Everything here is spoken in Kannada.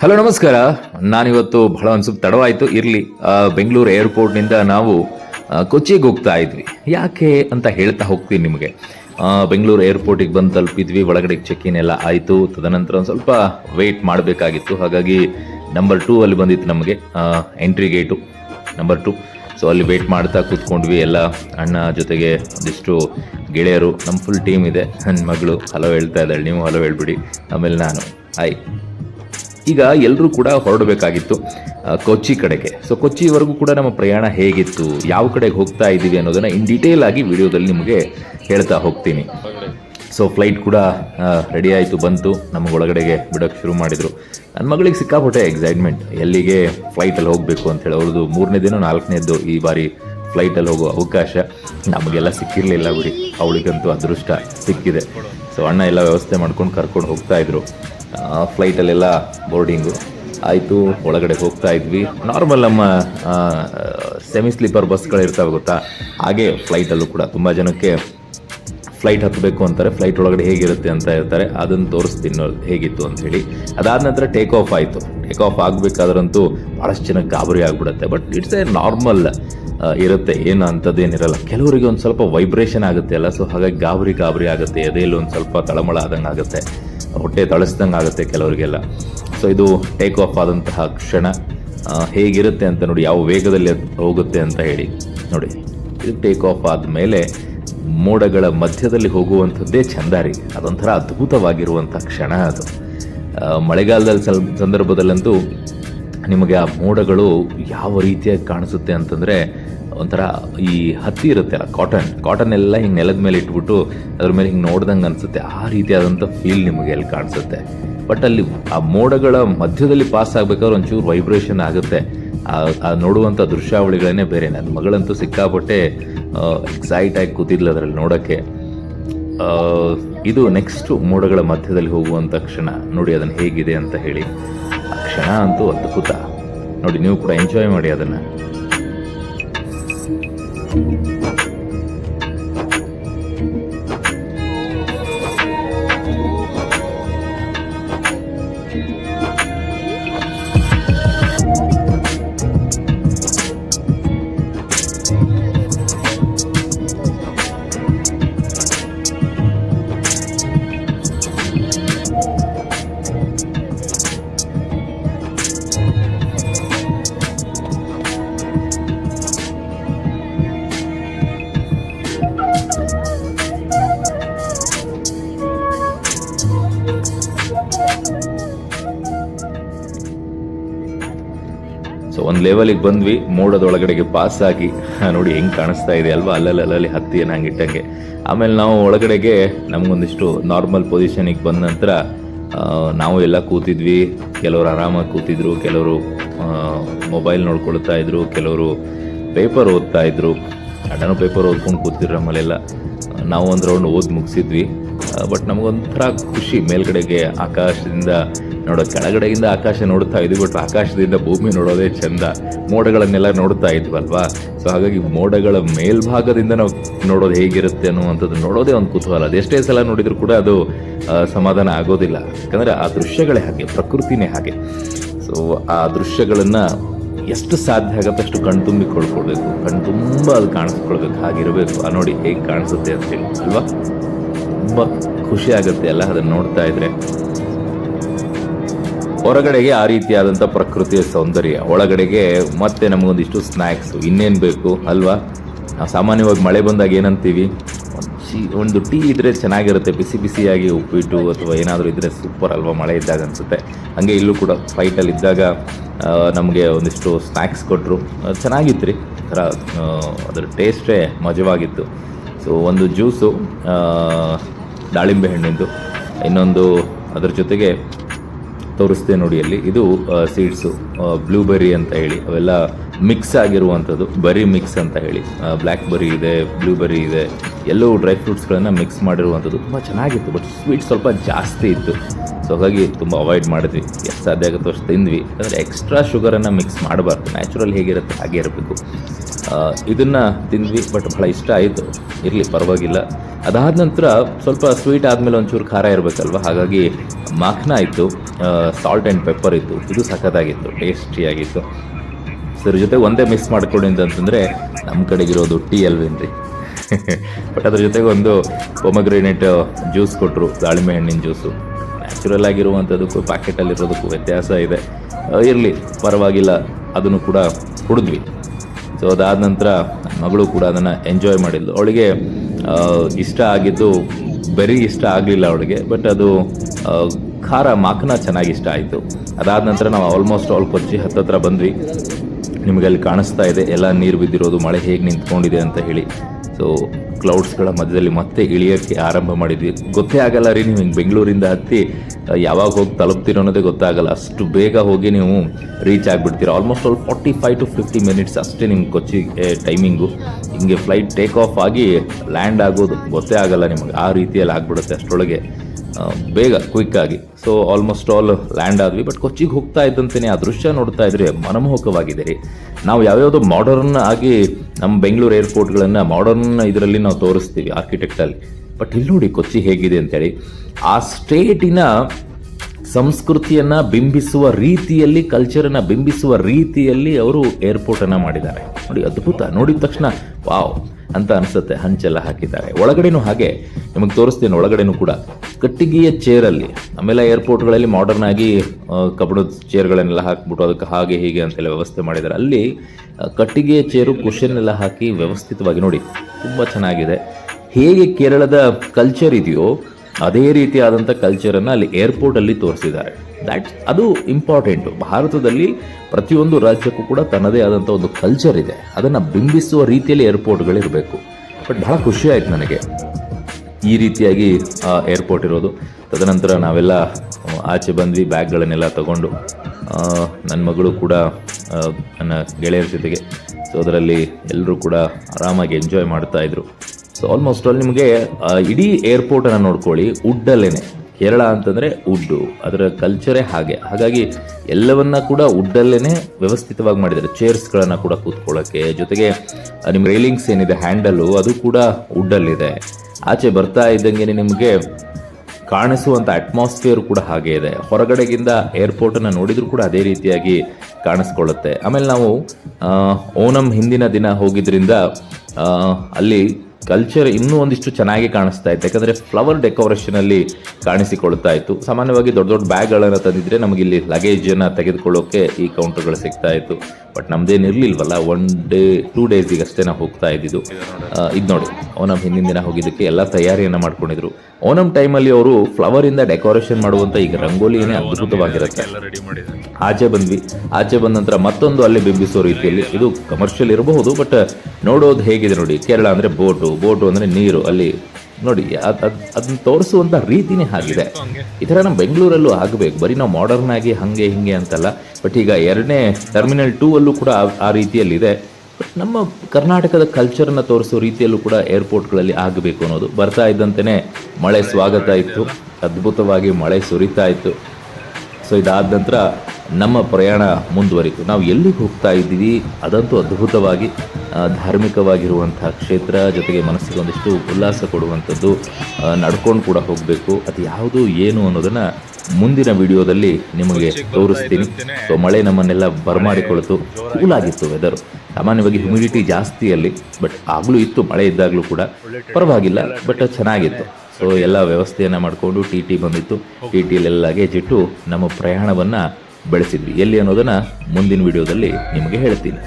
ಹಲೋ ನಮಸ್ಕಾರ. ನಾನಿವತ್ತು ಬಹಳ ಒಂದು ಸ್ವಲ್ಪ ತಡವಾಯಿತು, ಇರಲಿ. ಬೆಂಗಳೂರು ಏರ್ಪೋರ್ಟ್ನಿಂದ ನಾವು ಕೊಚ್ಚಿಗೆ ಹೋಗ್ತಾ ಇದ್ವಿ. ಯಾಕೆ ಅಂತ ಹೇಳ್ತಾ ಹೋಗ್ತೀನಿ ನಿಮಗೆ. ಬೆಂಗಳೂರು ಏರ್ಪೋರ್ಟಿಗೆ ಬಂದು ತಲುಪಿದ್ವಿ, ಒಳಗಡೆ ಚೆಕ್ ಇನ್ ಎಲ್ಲ ಆಯಿತು. ತದನಂತರ ಒಂದು ಸ್ವಲ್ಪ ವೆಯ್ಟ್ ಮಾಡಬೇಕಾಗಿತ್ತು. ಹಾಗಾಗಿ ನಂಬರ್ ಟೂ ಅಲ್ಲಿ ಬಂದಿತ್ತು ನಮಗೆ entry gate number two so ಅಲ್ಲಿ ವೆಯ್ಟ್ ಮಾಡ್ತಾ ಕೂತ್ಕೊಂಡ್ವಿ ಎಲ್ಲ. ಅಣ್ಣ ಜೊತೆಗೆ ಒಂದಿಷ್ಟು ಗೆಳೆಯರು ನಮ್ಮ ಫುಲ್ ಟೀಮ್ ಇದೆ. ನನ್ನ ಮಗಳು ಹಲೋ ಹೇಳ್ತಾ ಇದ್ದಾಳೆ, ನೀವು ಹಲೋ ಹೇಳ್ಬಿಡಿ. ಆಮೇಲೆ ನಾನು ಹಾಯ್ ಈಗ ಎಲ್ಲರೂ ಕೂಡ ಹೊರಡಬೇಕಾಗಿತ್ತು ಕೊಚ್ಚಿ ಕಡೆಗೆ. ಸೊ ಕೊಚ್ಚಿವರೆಗೂ ಕೂಡ ನಮ್ಮ ಪ್ರಯಾಣ ಹೇಗಿತ್ತು, ಯಾವ ಕಡೆಗೆ ಹೋಗ್ತಾ ಇದ್ದೀವಿ ಅನ್ನೋದನ್ನು ಇನ್ ಡೀಟೇಲ್ ಆಗಿ ವಿಡಿಯೋದಲ್ಲಿ ನಿಮಗೆ ಹೇಳ್ತಾ ಹೋಗ್ತೀನಿ. ಸೊ ಫ್ಲೈಟ್ ಕೂಡ ರೆಡಿ ಆಯಿತು, ಬಂತು. ನಮಗೆ ಒಳಗಡೆಗೆ ಬಿಡೋಕ್ಕೆ ಶುರು ಮಾಡಿದರು. ನನ್ನ ಮಗಳಿಗೆ ಸಿಕ್ಕಾಪಟ್ಟೆ ಎಕ್ಸೈಟ್ಮೆಂಟ್ ಎಲ್ಲಿಗೆ ಫ್ಲೈಟಲ್ಲಿ ಹೋಗಬೇಕು ಅಂತೇಳಿ ಅವ್ರದ್ದು ಮೂರನೇ ದಿನ, ನಾಲ್ಕನೇದ್ದು ಈ ಬಾರಿ ಫ್ಲೈಟಲ್ಲಿ ಹೋಗೋ ಅವಕಾಶ ನಮಗೆಲ್ಲ ಸಿಕ್ಕಿರಲಿಲ್ಲ ಬಿಡಿ. ಅವಳಿಗಂತೂ ಅದೃಷ್ಟ ಸಿಕ್ಕಿದೆ. ಸೊ ಅಣ್ಣ ಎಲ್ಲ ವ್ಯವಸ್ಥೆ ಮಾಡ್ಕೊಂಡು ಕರ್ಕೊಂಡು ಹೋಗ್ತಾ ಇದ್ರು. ಫ್ಲೈಟಲ್ಲೆಲ್ಲ ಬೋರ್ಡಿಂಗು ಆಯಿತು, ಒಳಗಡೆ ಹೋಗ್ತಾ ಇದ್ವಿ. ನಾರ್ಮಲ್ ನಮ್ಮ ಸೆಮಿ ಸ್ಲೀಪರ್ ಬಸ್ಗಳಿರ್ತಾವೆ ಗೊತ್ತಾ? ಹಾಗೆ ಫ್ಲೈಟಲ್ಲೂ ಕೂಡ ತುಂಬ ಜನಕ್ಕೆ ಫ್ಲೈಟ್ ಹತ್ತಬೇಕು ಅಂತಾರೆ. ಫ್ಲೈಟ್ ಒಳಗಡೆ ಹೇಗಿರುತ್ತೆ ಅಂತ ಹೇಳ್ತಾರೆ. ಅದನ್ನು ತೋರಿಸ್ತೀನಿ ಹೇಗಿತ್ತು ಅಂತ ಹೇಳಿ. ಅದಾದ ನಂತರ ಟೇಕ್ ಆಫ್ ಆಯಿತು. ಟೇಕ್ ಆಫ್ ಆಗಬೇಕಾದ್ರಂತೂ ಭಾಳಷ್ಟು ಜನಕ್ಕೆ ಗಾಬರಿ ಆಗಿಬಿಡುತ್ತೆ. ಬಟ್ ಇಟ್ಸ್ ಎ ನಾರ್ಮಲ್ ಇರುತ್ತೆ. ಏನು ಅಂಥದ್ದೇನಿರಲ್ಲ. ಕೆಲವರಿಗೆ ಒಂದು ಸ್ವಲ್ಪ ವೈಬ್ರೇಷನ್ ಆಗುತ್ತೆ ಅಲ್ಲ. ಸೊ ಹಾಗಾಗಿ ಗಾಬರಿ ಗಾಬರಿ ಆಗುತ್ತೆ. ಎದೆಯಲ್ಲಿ ಒಂದು ಸ್ವಲ್ಪ ತಳಮಳ ಆದಂಗೆ ಆಗುತ್ತೆ ಹೊಟ್ಟೆ ತಳಿಸ್ದಂಗೆ ಆಗುತ್ತೆ ಕೆಲವರಿಗೆಲ್ಲ. ಸೊ ಇದು ಟೇಕ್ ಆಫ್ ಆದಂತಹ ಕ್ಷಣ ಹೇಗಿರುತ್ತೆ ಅಂತ ನೋಡಿ, ಯಾವ ವೇಗದಲ್ಲಿ ಹೋಗುತ್ತೆ ಅಂತ ಹೇಳಿ ನೋಡಿ. ಇದು ಟೇಕ್ ಆಫ್ ಆದಮೇಲೆ ಮೋಡಗಳ ಮಧ್ಯದಲ್ಲಿ ಹೋಗುವಂಥದ್ದೇ ಚಂದಾರಿ. ಅದೊಂಥರ ಅದ್ಭುತವಾಗಿರುವಂಥ ಕ್ಷಣ ಅದು. ಮಳೆಗಾಲದಲ್ಲಿ ಸಂದರ್ಭದಲ್ಲಂತೂ ನಿಮಗೆ ಆ ಮೋಡಗಳು ಯಾವ ರೀತಿಯಾಗಿ ಕಾಣಿಸುತ್ತೆ ಅಂತಂದರೆ ಒಂಥರ ಈ ಹತ್ತಿ ಇರುತ್ತೆ ಅಲ್ಲ ಕಾಟನ್ ಕಾಟನ್ ಎಲ್ಲ ಹಿಂಗೆ ನೆಲದ ಮೇಲೆ ಇಟ್ಬಿಟ್ಟು ಅದ್ರ ಮೇಲೆ ಹಿಂಗೆ ನೋಡ್ದಂಗೆ ಅನಿಸುತ್ತೆ. ಆ ರೀತಿಯಾದಂಥ ಫೀಲ್ ನಿಮಗೆ ಅಲ್ಲಿ ಕಾಣಿಸುತ್ತೆ. ಬಟ್ ಅಲ್ಲಿ ಆ ಮೋಡಗಳ ಮಧ್ಯದಲ್ಲಿ ಪಾಸ್ ಆಗಬೇಕಾದ್ರೆ ಒಂಚೂರು ವೈಬ್ರೇಷನ್ ಆಗುತ್ತೆ. ಆ- ನೋಡುವಂಥ ದೃಶ್ಯಾವಳಿಗಳೇ ಬೇರೆ. ನನ್ನ ಮಗಳಂತೂ ಸಿಕ್ಕಾಪಟ್ಟೆ ಎಕ್ಸೈಟ್ ಆಗಿ ಕೂತಿದ್ಲು ಅದರಲ್ಲಿ ನೋಡೋಕ್ಕೆ. ಇದು ನೆಕ್ಸ್ಟ್ ಮೋಡಗಳ ಮಧ್ಯದಲ್ಲಿ ಹೋಗುವಂಥ ಕ್ಷಣ. ನೋಡಿ ಅದನ್ನು ಹೇಗಿದೆ ಅಂತ ಹೇಳಿ. ಆ ಕ್ಷಣ ಅಂತೂ ಅದ್ಭುತ. ನೋಡಿ, ನೀವು ಕೂಡ ಎಂಜಾಯ್ ಮಾಡಿ ಅದನ್ನು. ಸೊ ಒಂದು ಲೆವೆಲಿಗೆ ಬಂದ್ವಿ, ಮೋಡದೊಳಗಡೆಗೆ ಪಾಸ್ ಆಗಿ. ನೋಡಿ ಹೆಂಗೆ ಕಾಣಿಸ್ತಾ ಇದೆ ಅಲ್ವಾ? ಅಲ್ಲಲ್ಲಿ ಅಲ್ಲಲ್ಲಿ ಹತ್ತಿ ಹಂಗೆ ಇಟ್ಟಂಗೆ. ಆಮೇಲೆ ನಾವು ಒಳಗಡೆಗೆ ನಮಗೊಂದಿಷ್ಟು ನಾರ್ಮಲ್ ಪೊಸಿಷನಿಗೆ ಬಂದ ನಂತರ ನಾವು ಎಲ್ಲ ಕೂತಿದ್ವಿ. ಕೆಲವರು ಆರಾಮಾಗಿ ಕೂತಿದ್ರು, ಕೆಲವರು ಮೊಬೈಲ್ ನೋಡ್ಕೊಳ್ತಾ ಇದ್ರು, ಕೆಲವರು ಪೇಪರ್ ಓದ್ತಾ ಇದ್ರು. ಅಡನು ಪೇಪರ್ ಓದ್ಕೊಂಡು ಕೂತಿದ್ರು ನಮ್ಮಲ್ಲೆಲ್ಲ. ನಾವು ಒಂದು ರೌಂಡ್ ಓದಿ ಮುಗಿಸಿದ್ವಿ. ಬಟ್ ನಮಗೊಂಥರ ಖುಷಿ ಮೇಲ್ಗಡೆಗೆ ಆಕಾಶದಿಂದ ನೋಡೋ ಕೆಳಗಡೆಯಿಂದ ಆಕಾಶ ನೋಡ್ತಾ ಇದ್ವಿ ಬಟ್ ಆಕಾಶದಿಂದ ಭೂಮಿ ನೋಡೋದೇ ಚಂದ. ಮೋಡಗಳನ್ನೆಲ್ಲ ನೋಡ್ತಾ ಇದ್ವಲ್ವಾ? ಸೊ ಹಾಗಾಗಿ ಮೋಡಗಳ ಮೇಲ್ಭಾಗದಿಂದ ನಾವು ನೋಡೋದು ಹೇಗಿರುತ್ತೆ ಅನ್ನುವಂಥದ್ದು ನೋಡೋದೇ ಒಂದು ಕುತೂಹಲ. ಅದು ಎಷ್ಟೇ ಸಲ ನೋಡಿದರೂ ಕೂಡ ಅದು ಸಮಾಧಾನ ಆಗೋದಿಲ್ಲ. ಯಾಕಂದರೆ ಆ ದೃಶ್ಯಗಳೇ ಹಾಗೆ, ಪ್ರಕೃತಿನೇ ಹಾಗೆ. ಸೊ ಆ ದೃಶ್ಯಗಳನ್ನು ಎಷ್ಟು ಸಾಧ್ಯ ಆಗುತ್ತೆ ಅಷ್ಟು ಕಣ್ತುಂಬಿಕೊಳ್ಕೊಳ್ಬೇಕು ಕಣ್ ತುಂಬ ಅದು ಕಾಣಿಸ್ಕೊಳ್ಬೇಕು. ಹಾಗಿರಬೇಕು. ಆ ನೋಡಿ ಹೇಗೆ ಕಾಣಿಸುತ್ತೆ ಅಂತೇಳಿ ಅಲ್ವಾ? ತುಂಬ ಖುಷಿ ಆಗುತ್ತೆ ಅಲ್ಲ ಅದನ್ನು ನೋಡ್ತಾ ಇದ್ರೆ. ಹೊರಗಡೆಗೆ ಆ ರೀತಿಯಾದಂಥ ಪ್ರಕೃತಿಯ ಸೌಂದರ್ಯ. ಒಳಗಡೆಗೆ ಮತ್ತೆ ನಮಗೊಂದಿಷ್ಟು ಸ್ನ್ಯಾಕ್ಸು ಇನ್ನೇನು ಬೇಕು? ಅಲ್ವಾ? ನಾವು ಸಾಮಾನ್ಯವಾಗಿ ಮಳೆ ಬಂದಾಗ ಏನಂತೀವಿ? ಚೀ ಒಂದು ಟೀ ಇದ್ದರೆ ಚೆನ್ನಾಗಿರುತ್ತೆ, ಬಿಸಿ ಬಿಸಿಯಾಗಿ ಉಪ್ಪಿಟ್ಟು ಅಥವಾ ಏನಾದರೂ ಇದ್ದರೆ ಸೂಪರ್ ಅಲ್ವಾ? ಮಳೆ ಇದ್ದಾಗ ಅನಿಸುತ್ತೆ. ಹಾಗೆ ಇಲ್ಲೂ ಕೂಡ ಫ್ಲೈಟಲ್ಲಿ ಇದ್ದಾಗ ನಮಗೆ ಒಂದಿಷ್ಟು ಸ್ನ್ಯಾಕ್ಸ್ ಕೊಟ್ಟರು ಚೆನ್ನಾಗಿತ್ತು ರೀ ಥರ ಅದರ ಟೇಸ್ಟೇ ಮಜವಾಗಿತ್ತು. ಸೊ ಒಂದು ಜ್ಯೂಸು ದಾಳಿಂಬೆ ಹಣ್ಣಿಂದು. ಇನ್ನೊಂದು ಅದರ ಜೊತೆಗೆ ತೋರಿಸ್ತೆ ನೋಡಿ ಅಲ್ಲಿ. ಇದು ಸೀಡ್ಸು ಬ್ಲೂಬೆರಿ ಅಂತ ಹೇಳಿ. ಅವೆಲ್ಲ ಮಿಕ್ಸ್ ಆಗಿರುವಂಥದ್ದು. ಬರಿ ಮಿಕ್ಸ್ ಅಂತ ಹೇಳಿ. ಬ್ಲ್ಯಾಕ್ ಬೆರಿ ಇದೆ ಬ್ಲೂಬೆರಿ ಇದೆ. ಎಲ್ಲವೂ ಡ್ರೈ ಫ್ರೂಟ್ಸ್ಗಳನ್ನು ಮಿಕ್ಸ್ ಮಾಡಿರುವಂಥದ್ದು ತುಂಬ ಚೆನ್ನಾಗಿತ್ತು ಬಟ್ ಸ್ವೀಟ್ ಸ್ವಲ್ಪ ಜಾಸ್ತಿ ಇತ್ತು. ಸೊ ಹಾಗಾಗಿ ತುಂಬ ಅವಾಯ್ಡ್ ಮಾಡಿದ್ವಿ. ಎಷ್ಟು ಸಾಧ್ಯ ಆಗುತ್ತೋ ಅಷ್ಟು ತಿಂದ್ವಿ. ಅಂದರೆ ಎಕ್ಸ್ಟ್ರಾ ಶುಗರನ್ನು ಮಿಕ್ಸ್ ಮಾಡಬಾರ್ದು. ನ್ಯಾಚುರಲ್ ಹೇಗಿರುತ್ತೆ ಹಾಗೆ ಇರಬೇಕು. ಇದನ್ನು ತಿಂದ್ವಿ ಬಟ್ ಭಾಳ ಇಷ್ಟ ಆಯಿತು. ಇರಲಿ, ಪರವಾಗಿಲ್ಲ. ಅದಾದ ನಂತರ ಸ್ವಲ್ಪ ಸ್ವೀಟ್ ಆದಮೇಲೆ ಒಂಚೂರು ಖಾರ ಇರಬೇಕಲ್ವ? ಹಾಗಾಗಿ ಮಾಖನ ಇತ್ತು ಸಾಲ್ಟ್ ಆ್ಯಂಡ್ ಪೆಪ್ಪರ್ ಇತ್ತು. ಇದು ಸಖತ್ತಾಗಿತ್ತು, ಟೇಸ್ಟಿಯಾಗಿತ್ತು. ಸರ್ ಜೊತೆ ಒಂದೇ ಮಿಸ್ ಮಾಡ್ಕೊಳ್ಳಿ ಅಂತಂದರೆ ನಮ್ಮ ಕಡೆಗಿರೋದು ಟೀ ಅಲ್ವೇನ್ರಿ? ಬಟ್ ಅದ್ರ ಜೊತೆಗೆ ಒಂದು ಪೊಮಗ್ರೇನೇಟ್ ಜ್ಯೂಸ್ ಕೊಟ್ಟರು ದಾಳಿಂಬೆ ಹಣ್ಣಿನ ಜ್ಯೂಸು ನ್ಯಾಚುರಲ್ ಆಗಿರುವಂಥದ್ದಕ್ಕೂ ಪ್ಯಾಕೆಟಲ್ಲಿರೋದಕ್ಕೂ ವ್ಯತ್ಯಾಸ ಇದೆ. ಇರಲಿ, ಪರವಾಗಿಲ್ಲ, ಅದನ್ನು ಕೂಡ ಕುಡಿದ್ವಿ. ಸೊ ಅದಾದ ನಂತರ ಮಗಳು ಕೂಡ ಅದನ್ನು ಎಂಜಾಯ್ ಮಾಡಿದ್ಲು. ಅವಳಿಗೆ ಇಷ್ಟ ಆಗಿದ್ದು, ಬರೀ ಇಷ್ಟ ಆಗಲಿಲ್ಲ ಅವಳಿಗೆ ಬಟ್ ಅದು ಖಾರ ಮಾಕನ ಚೆನ್ನಾಗಿ ಇಷ್ಟ ಆಯಿತು. ಅದಾದ ನಂತರ ನಾವು ಆಲ್ಮೋಸ್ಟ್ ಆಲ್ ಕೊಚ್ಚಿ ಹತ್ತತ್ರ ಬಂದ್ವಿ. ನಿಮಗೆ ಅಲ್ಲಿ ಕಾಣಿಸ್ತಾ ಇದೆ, ಎಲ್ಲ ನೀರು ಬಿದ್ದಿರೋದು, ಮಳೆ ಹೇಗೆ ನಿಂತ್ಕೊಂಡಿದೆ ಅಂತ ಹೇಳಿ. ಸೊ ಕ್ಲೌಡ್ಸ್ಗಳ ಮಧ್ಯದಲ್ಲಿ ಮತ್ತೆ ಇಳಿಯೋಕ್ಕೆ ಆರಂಭ ಮಾಡಿದ್ವಿ. ಗೊತ್ತೇ ಆಗಲ್ಲ ರೀ, ನೀವು ಹಿಂಗೆ ಬೆಂಗಳೂರಿಂದ ಹತ್ತಿ ಯಾವಾಗ ಹೋಗಿ ತಲುಪ್ತೀರೋ ಅನ್ನೋದೇ ಗೊತ್ತಾಗಲ್ಲ. ಅಷ್ಟು ಬೇಗ ಹೋಗಿ ನೀವು reach ಆಗಿಬಿಡ್ತೀರ. Almost all forty five to fifty minutes ಅಷ್ಟೇ ನಿಮ್ಗೆ ಕೊಚ್ಚಿ ಟೈಮಿಂಗು ಹಿಂಗೆ ಫ್ಲೈಟ್ ಟೇಕ್ ಆಫ್ ಆಗಿ ಲ್ಯಾಂಡ್ ಆಗೋದು ಗೊತ್ತೇ ಆಗಲ್ಲ ನಿಮಗೆ. ಆ ರೀತಿಯಲ್ಲಿ ಆಗಿಬಿಡುತ್ತೆ ಅಷ್ಟರೊಳಗೆ. ಬೇಗ ಕ್ವಿಕ್ ಆಗಿ. ಸೊ ಆಲ್ಮೋಸ್ಟ್ ಆಲ್ ಲ್ಯಾಂಡ್ ಆದ್ವಿ ಬಟ್ ಕೊಚ್ಚಿಗೆ ಹೋಗ್ತಾ ಇದ್ದಂತೆಯೇ ಆ ದೃಶ್ಯ ನೋಡ್ತಾ ಇದ್ರೆ ಮನಮೋಹಕವಾಗಿದೆ ರೀ ನಾವು ಯಾವ್ಯಾವುದೋ ಮಾಡರ್ನ್ ಆಗಿ ನಮ್ಮ ಬೆಂಗಳೂರು ಏರ್ಪೋರ್ಟ್ಗಳನ್ನು ಮಾಡರ್ನ್ ಇದರಲ್ಲಿ ನಾವು ತೋರಿಸ್ತೀವಿ ಆರ್ಕಿಟೆಕ್ಟಲ್ಲಿ ಬಟ್ ಇಲ್ಲಿ ನೋಡಿ ಕೊಚ್ಚಿ ಹೇಗಿದೆ ಅಂತೇಳಿ, ಆ ಸ್ಟೇಟಿನ ಸಂಸ್ಕೃತಿಯನ್ನು ಬಿಂಬಿಸುವ ರೀತಿಯಲ್ಲಿ ಕಲ್ಚರನ್ನು ಬಿಂಬಿಸುವ ರೀತಿಯಲ್ಲಿ ಅವರು ಏರ್ಪೋರ್ಟನ್ನು ಮಾಡಿದ್ದಾರೆ. ನೋಡಿ ಅದ್ಭುತ. ನೋಡಿದ ತಕ್ಷಣ ವಾವ್ ಅಂತ ಅನಿಸುತ್ತೆ. ಹಂಚೆಲ್ಲ ಹಾಕಿದ್ದಾರೆ. ಒಳಗಡೆನೂ ಹಾಗೆ. ನಿಮಗೆ ತೋರಿಸ್ತೀನಿ, ಒಳಗಡೆನೂ ಕೂಡ. ಕಟ್ಟಿಗೆಯ ಚೇರಲ್ಲಿ, ಆಮೇಲೆ ಏರ್ಪೋರ್ಟ್ಗಳಲ್ಲಿ ಮಾಡರ್ನ್ ಆಗಿ ಕಬ್ಬಣದ ಚೇರ್ಗಳನ್ನೆಲ್ಲ ಹಾಕ್ಬಿಟ್ಟು ಅದಕ್ಕೆ ಹಾಗೆ ಹೀಗೆ ಅಂತೆಲ್ಲ ವ್ಯವಸ್ಥೆ ಮಾಡಿದ್ದಾರೆ. ಅಲ್ಲಿ ಕಟ್ಟಿಗೆಯ ಚೇರು ಕುಶನ್ನೆಲ್ಲ ಹಾಕಿ ವ್ಯವಸ್ಥಿತವಾಗಿ ನೋಡಿ. ತುಂಬ ಚೆನ್ನಾಗಿದೆ. ಹೇಗೆ ಕೇರಳದ ಕಲ್ಚರ್ ಇದೆಯೋ, ಅದೇ ರೀತಿಯಾದಂಥ ಕಲ್ಚರನ್ನು ಅಲ್ಲಿ ಏರ್ಪೋರ್ಟಲ್ಲಿ ತೋರಿಸಿದ್ದಾರೆ. ದ್ಯಾಟ್ ಅದು ಇಂಪಾರ್ಟೆಂಟು ಭಾರತದಲ್ಲಿ ಪ್ರತಿಯೊಂದು ರಾಜ್ಯಕ್ಕೂ ಕೂಡ ತನ್ನದೇ ಆದಂಥ ಒಂದು ಕಲ್ಚರ್ ಇದೆ. ಅದನ್ನು ಬಿಂಬಿಸುವ ರೀತಿಯಲ್ಲಿ ಏರ್ಪೋರ್ಟ್ಗಳಿರಬೇಕು ಬಟ್ ಬಹಳ ಖುಷಿ ಆಯಿತು ನನಗೆ. ಈ ರೀತಿಯಾಗಿ ಏರ್ಪೋರ್ಟ್ ಇರೋದು. ತದನಂತರ ನಾವೆಲ್ಲ ಆಚೆ ಬಂದ್ವಿ, ಬ್ಯಾಗ್ಗಳನ್ನೆಲ್ಲ ತಗೊಂಡು. ನನ್ನ ಮಗಳು ಕೂಡ ನನ್ನ ಗೆಳೆಯರ ಜೊತೆಗೆ. ಸೊ ಅದರಲ್ಲಿ ಎಲ್ಲರೂ ಕೂಡ ಆರಾಮಾಗಿ ಎಂಜಾಯ್ ಮಾಡ್ತಾ ಇದ್ರು. ಸೊ ಆಲ್ಮೋಸ್ಟ್ ಆಲ್ ನಿಮಗೆ ಇಡೀ ಏರ್ಪೋರ್ಟನ್ನು ನೋಡ್ಕೊಳ್ಳಿ, ಉಡ್ಡಲ್ಲೇನೆ. ಕೇರಳ ಅಂತಂದರೆ ಉಡ್ಡು. ಅದರ ಕಲ್ಚರೇ ಹಾಗೆ. ಹಾಗಾಗಿ ಎಲ್ಲವನ್ನ ಕೂಡ ವುಡ್ಡಲ್ಲೇ ವ್ಯವಸ್ಥಿತವಾಗಿ ಮಾಡಿದ್ದಾರೆ. ಚೇರ್ಸ್ಗಳನ್ನು ಕೂಡ ಕೂತ್ಕೊಳ್ಳೋಕ್ಕೆ ಜೊತೆಗೆ ನಿಮ್ಮ ರೈಲಿಂಗ್ಸ್ ಏನಿದೆ ಹ್ಯಾಂಡಲ್ಲು ಅದು ಕೂಡ ಉಡ್ಡಲ್ಲಿದೆ. ಆಚೆ ಬರ್ತಾ ಇದ್ದಂಗೆ ನಿಮಗೆ ಕಾಣಿಸುವಂಥ ಅಟ್ಮಾಸ್ಫಿಯರ್ ಕೂಡ ಹಾಗೆ ಇದೆ. ಹೊರಗಡೆಗಿಂದ ಏರ್ಪೋರ್ಟನ್ನು ನೋಡಿದರೂ ಕೂಡ ಅದೇ ರೀತಿಯಾಗಿ ಕಾಣಿಸ್ಕೊಳ್ಳುತ್ತೆ. ಆಮೇಲೆ ನಾವು ಓಣಂ ಹಿಂದಿನ ದಿನ ಹೋಗಿದ್ದರಿಂದ ಅಲ್ಲಿ ಕಲ್ಚರ್ ಇನ್ನೂ ಒಂದಿಷ್ಟು ಚೆನ್ನಾಗಿ ಕಾಣಿಸ್ತಾ ಇತ್ತು. ಯಾಕಂದರೆ ಫ್ಲವರ್ ಡೆಕೋರೇಷನಲ್ಲಿ ಕಾಣಿಸಿಕೊಳ್ತಾ ಇತ್ತು. ಸಾಮಾನ್ಯವಾಗಿ ದೊಡ್ಡ ದೊಡ್ಡ ಬ್ಯಾಗ್ಗಳನ್ನು ತಂದಿದ್ರೆ ನಮಗೆ ಇಲ್ಲಿ ಲಗೇಜನ್ನು ತೆಗೆದುಕೊಳ್ಳೋಕ್ಕೆ ಈ ಕೌಂಟರ್ಗಳು ಸಿಗ್ತಾ ಇತ್ತು. ಬಟ್ ನಮ್ದೇನು ಇರಲಿಲ್ವಲ್ಲ ಒನ್ ಡೇ ಟೂ ಡೇಸಿಗೆ ಅಷ್ಟೇ ನಾವು ಹೋಗ್ತಾ ಇದ್ದಿದ್ದು. ಇದು ನೋಡಿ. ಓಣಂ ಹಿಂದಿನ ದಿನ ಹೋಗಿದ್ದಕ್ಕೆ ಎಲ್ಲ ತಯಾರಿಯನ್ನು ಮಾಡ್ಕೊಂಡಿದ್ರು. ಓಣಂ ಟೈಮಲ್ಲಿ ಅವರು ಫ್ಲವರಿಂದ ಡೆಕೋರೇಷನ್ ಮಾಡುವಂಥ ಈಗ ರಂಗೋಲಿನೇ ಅದ್ಭುತವಾಗಿರುತ್ತೆ. ಆಚೆ ಬಂದ್ವಿ. ಆಚೆ ಬಂದ ನಂತರ ಮತ್ತೊಂದು ಅಲ್ಲಿ ಬಿಂಬಿಸೋ ರೀತಿಯಲ್ಲಿ ಇದು ಕಮರ್ಷಿಯಲ್ ಇರಬಹುದು ಬಟ್ ನೋಡೋದು ಹೇಗಿದೆ ನೋಡಿ. ಕೇರಳ ಅಂದರೆ ಬೋಟು ಬೋಟು ಅಂದರೆ ನೀರು ಅಲ್ಲಿ ನೋಡಿ ಅದ್- ಅದ್- ಅದನ್ನ ತೋರಿಸುವಂಥ ರೀತಿನೇ ಆಗಿದೆ. ಈ ಥರ ನಮ್ಮ ಬೆಂಗಳೂರಲ್ಲೂ ಆಗಬೇಕು. ಬರೀ ನಾವು ಮಾಡರ್ನ್ ಆಗಿ ಹಂಗೆ ಹಿಂಗೆ ಅಂತಲ್ಲ ಬಟ್ ಈಗ ಎರಡನೇ ಟರ್ಮಿನಲ್ ಟೂ ಅಲ್ಲೂ ಕೂಡ ಆ- ಆ ರೀತಿಯಲ್ಲಿದೆ. ಬಟ್ ನಮ್ಮ ಕರ್ನಾಟಕದ ಕಲ್ಚರನ್ನು ತೋರಿಸೋ ರೀತಿಯಲ್ಲೂ ಕೂಡ ಏರ್ಪೋರ್ಟ್ಗಳಲ್ಲಿ ಆಗಬೇಕು ಅನ್ನೋದು. ಬರ್ತಾ ಇದ್ದಂತೆಯೇ ಮಳೆ ಸ್ವಾಗತ ಇತ್ತು. ಅದ್ಭುತವಾಗಿ ಮಳೆ ಸುರಿತಾ ಇತ್ತು. ಸೊ ಇದಾದ ನಂತರ ನಮ್ಮ ಪ್ರಯಾಣ ಮುಂದುವರಿತು. ನಾವು ಎಲ್ಲಿಗೆ ಹೋಗ್ತಾ ಇದ್ದೀವಿ? ಅದಂತೂ ಅದ್ಭುತವಾಗಿ ಧಾರ್ಮಿಕವಾಗಿರುವಂಥ ಕ್ಷೇತ್ರ, ಜೊತೆಗೆ ಮನಸ್ಸಿಗೆ ಒಂದಿಷ್ಟು ಉಲ್ಲಾಸ ಕೊಡುವಂಥದ್ದು ನಡ್ಕೊಂಡು ಕೂಡ ಹೋಗಬೇಕು. ಅದು ಯಾವುದು ಏನು ಅನ್ನೋದನ್ನು ಮುಂದಿನ ವಿಡಿಯೋದಲ್ಲಿ ನಿಮಗೆ ತೋರಿಸ್ತೀನಿ. ಸೊ ಮಳೆ ನಮ್ಮನ್ನೆಲ್ಲ ಬರಮಾಡಿಕೊಳ್ತು. ಕೂಲಾಗಿತ್ತು ವೆದರು ಸಾಮಾನ್ಯವಾಗಿ ಹ್ಯುಮಿಡಿಟಿ ಜಾಸ್ತಿ ಅಲ್ಲಿ ಬಟ್ ಆಗಲೂ ಇತ್ತು ಮಳೆ ಇದ್ದಾಗಲೂ ಕೂಡ. ಪರವಾಗಿಲ್ಲ ಬಟ್ ಚೆನ್ನಾಗಿತ್ತು. ಸೊ ಎಲ್ಲ ವ್ಯವಸ್ಥೆಯನ್ನು ಮಾಡಿಕೊಂಡು ಟಿ ಟಿ ಬಂದಿತ್ತು. ಟಿ ಟಿಯಲ್ಲೆಲ್ಲ ಲಗೇಜ್ ಇಟ್ಟು ನಮ್ಮ ಪ್ರಯಾಣವನ್ನು ಬೆಳೆಸಿದ್ವಿ. ಎಲ್ಲಿ ಅನ್ನೋದನ್ನು ಮುಂದಿನ ವಿಡಿಯೋದಲ್ಲಿ ನಿಮಗೆ ಹೇಳ್ತೀನಿ.